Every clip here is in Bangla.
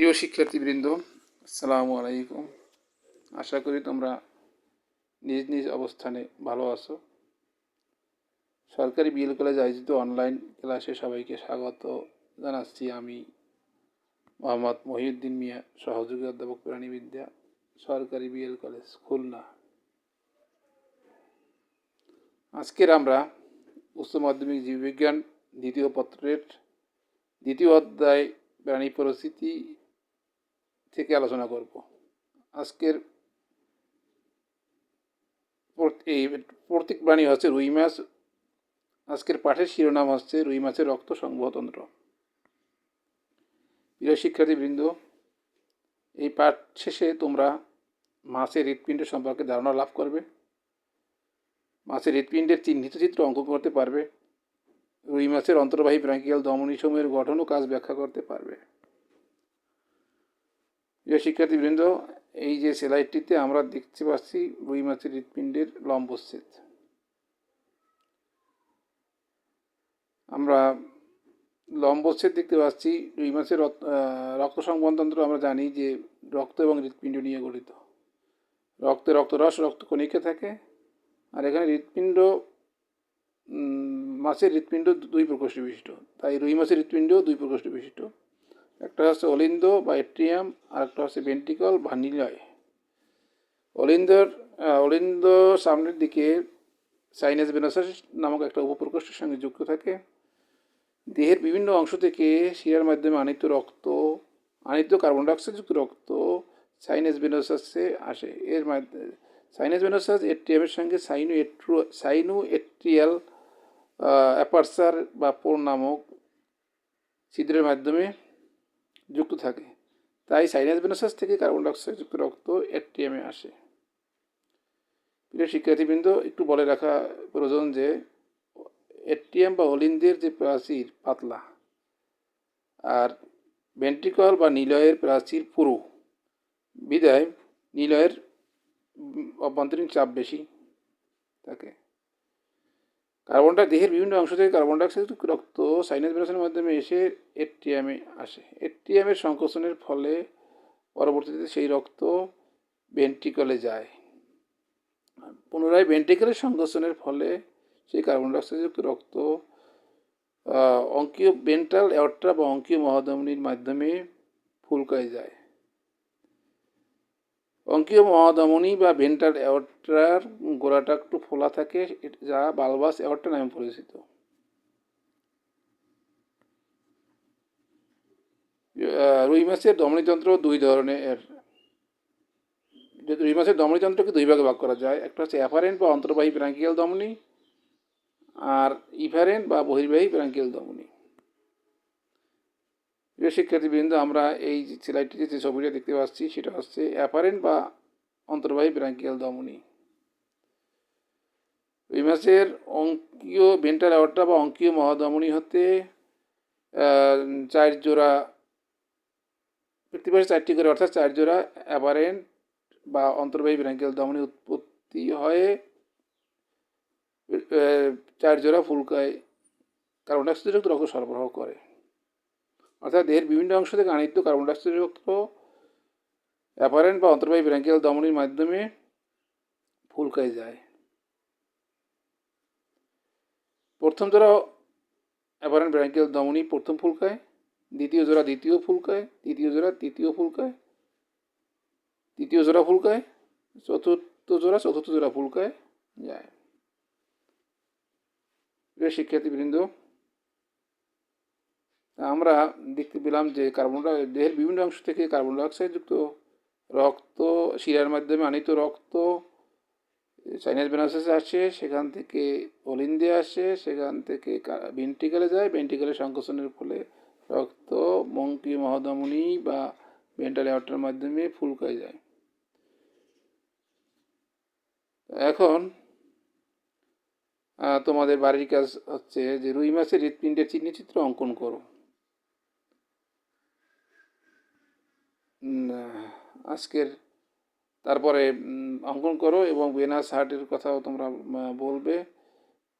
প্রিয় শিক্ষার্থীবৃন্দ, আসসালামু আলাইকুম। আশা করি তোমরা নিজ নিজ অবস্থানে ভালো আছো। সরকারি বিএল কলেজ আয়োজিত অনলাইন ক্লাসে সবাইকে স্বাগত জানাচ্ছি আমি মোহাম্মদ মহিউদ্দিন মিয়া, সহযোগী অধ্যাপক প্রাণীবিদ্যা, সরকারি বিএল কলেজ খুলনা। আজকের আমরা উচ্চ মাধ্যমিক জীববিজ্ঞান দ্বিতীয় পত্রের দ্বিতীয় অধ্যায় প্রাণী পরিস্থিতি থেকে আলোচনা করব। আজকের এই প্রত্যেক প্রাণী হচ্ছে রুই মাছ। আজকের পাঠের শিরোনাম হচ্ছে রুই মাছের রক্ত সংগ্রহতন্ত্র প্রিয় শিক্ষার্থীবৃন্দ, এই পাঠ শেষে তোমরা মাছের হৃৎপিণ্ড সম্পর্কে ধারণা লাভ করবে। মাছের হৃৎপিণ্ডের চিহ্নিত চিত্র অঙ্কন করতে পারবে। রুই মাছের অন্তর্বাহী ব্রাঙ্কিয়াল ধমনীসমূহের গঠন ও কাজ ব্যাখ্যা করতে পারবে। প্রিয় শিক্ষার্থীবৃন্দ, এই যে স্লাইডটিতে আমরা দেখতে পাচ্ছি রুই মাছের হৃৎপিণ্ডের লম্বচ্ছেদ। আমরা লম্বচ্ছেদ দেখতে পাচ্ছি, রুই মাছের রক্ত সংবহনতন্ত্র আমরা জানি যে রক্ত এবং হৃৎপিণ্ড নিয়ে গঠিত। রক্তে রক্তরস রক্তকণিকা থাকে, আর এখানে হৃৎপিণ্ড মাছের হৃৎপিণ্ড দুই প্রকোষ্ঠ বিশিষ্ট। তাই রুই মাছের হৃৎপিণ্ড দুই প্রকোষ্ঠ বিশিষ্ট। একটা হচ্ছে অলিন্দ বা এট্রিয়াম আর একটা হচ্ছে ভেন্টিকল বা নিলয়। অলিন্দর অলিন্দ সামনের দিকে সাইনাস ভেনোসাস নামক একটা উপপ্রকোষ্ঠের সঙ্গে যুক্ত থাকে। দেহের বিভিন্ন অংশ থেকে শিরার মাধ্যমে আনিত রক্ত, আনিত কার্বন ডাইঅক্সাইডযুক্ত রক্ত সাইনাস ভেনোসাসে আসে। এর মাধ্যমে, সাইনাস ভেনোসাস এট্রিয়ামের সঙ্গে সাইনো এট্রু, সাইনো এট্রিয়াল অ্যাপারসার বা পোর নামক ছিদ্রের মাধ্যমে যুক্ত থাকে। তাই সাইনাস ভেনোসাস থেকে কার্বন ডাইঅক্সাইডযুক্ত রক্ত এট্রিয়ামে আসে। প্রিয় শিক্ষার্থীবৃন্দ, একটু বলে রাখা প্রয়োজন যে, এট্রিয়াম বা অলিন্দের যে প্রাচীর পাতলা আর ভেন্ট্রিকল বা নিলয়ের প্রাচীর পুরু বিদায় নিলয়ের অভ্যন্তরীণ চাপ বেশি থাকে। কার্বনটা দেহের বিভিন্ন অংশ থেকে কার্বন ডাইঅক্সাইড রক্ত সাইনাস ভেনাসের মাধ্যমে এসে এট্রিয়ামে আসে। এটিএমের সংকোচনের ফলে পরবর্তীতে সেই রক্ত ভেন্ট্রিকলে যায়। পুনরায় ভেন্ট্রিকলের সংকোচনের ফলে সেই কার্বন ডাইঅক্সাইডযুক্ত রক্ত অঙ্কীয় বেন্ট্রাল অ্যাওর্টা বা অঙ্কীয় মহাধমনির মাধ্যমে ফুলকায় যায়। অঙ্কীয় মহাধমনী বা ভেন্টার অ্যাওর্টার গোড়াটা একটু ফোলা থাকে যা বালবাস অ্যাওর্টা নামে পরিচিত। রুই মাছের ধমনীতন্ত্র দুই ধরনের। রুই মাছের ধমনীতন্ত্রকে দুই ভাগে ভাগ করা যায়, একটা হচ্ছে অ্যাফারেন্ট বা অন্তর্বাহী ব্রাঙ্কিয়াল ধমনী আর ইফারেন্ট বা বহির্বাহী ব্রাঙ্কিয়াল ধমনী প্রিয় শিক্ষার্থীবৃন্দ, আমরা এই স্লাইডটিতে যে ছবিটা দেখতে পাচ্ছি, সেটা হচ্ছে অ্যাপারেন্ট বা অন্তর্বাহী ব্রাঙ্কিয়াল ধমনী রুই মাসের অঙ্কীয় ভেন্টাল অ্যাওয়ার্টা বা অঙ্কীয় মহাধমনী হতে চার জোড়া পৃথিবীর চারটি করে, অর্থাৎ চার জোড়া অ্যাপারেন্ট বা অন্তর্বাহী ব্রাঙ্কিয়াল ধমনী উৎপত্তি হয়ে চার জোড়া ফুলকায় কার্বন ডাইঅক্সাইডযুক্ত রক্ত সরবরাহ করে। অর্থাৎ দেহের বিভিন্ন অংশ থেকে আনিত কার্বন ডাইঅক্সাইডযুক্ত অ্যাপারেন্ট বা অন্তর্বাহী ব্রাঙ্কিয়াল ধমনীর মাধ্যমে ফুলকায় যায়। প্রথম জোড়া অ্যাপারেন্ট ব্রাঙ্কিয়াল ধমনী প্রথম ফুলকায় দ্বিতীয় জোড়া দ্বিতীয় ফুলকায় তৃতীয় জোড়া তৃতীয় ফুলকায় তৃতীয় জোড়া ফুলকায় চতুর্থ জোড়া চতুর্থ জোড়া ফুলকায় যায়। শিক্ষার্থীবৃন্দ আমরা দেখতে পেলাম যে কার্বন দেহের বিভিন্ন অংশ থেকে কার্বন ডাইঅক্সাইডযুক্ত রক্ত, শিরার মাধ্যমে আনিত রক্ত চাইনাস বেনাসেসে আসে, সেখান থেকে অলিন্দে আসে, সেখান থেকে ভেন্ট্রিকালে যায় ভেন্ট্রিকালের সংকোচনের ফলে রক্ত মঙ্কি মহাধমনী বা ভেন্টাল অ্যাওয়ার্টার মাধ্যমে ফুলকায় যায়। এখন তোমাদের বাড়ির কাজ হচ্ছে যে রুই মাছের হৃৎপিণ্ডের চিহ্নচিত্র অঙ্কন করো। আজকের, তারপরে অঙ্কন করো এবং বেনাস হার্টের কথাও তোমরা বলবে।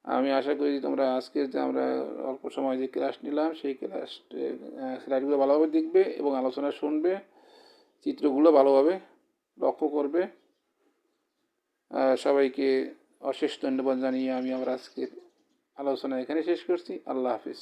আমি আশা করি তোমরা আজকে যে আমরা অল্প সময় যে ক্লাস নিলাম, সেই ক্লাস স্লাইডগুলো ভালোভাবে দেখবে এবং আলোচনা শুনবে, চিত্রগুলো ভালোভাবে লক্ষ্য করবে। সবাইকে অশেষ ধন্যবাদ জানিয়ে আমি আমার আজকের আলোচনা এখানে শেষ করছি। আল্লাহ হাফিজ।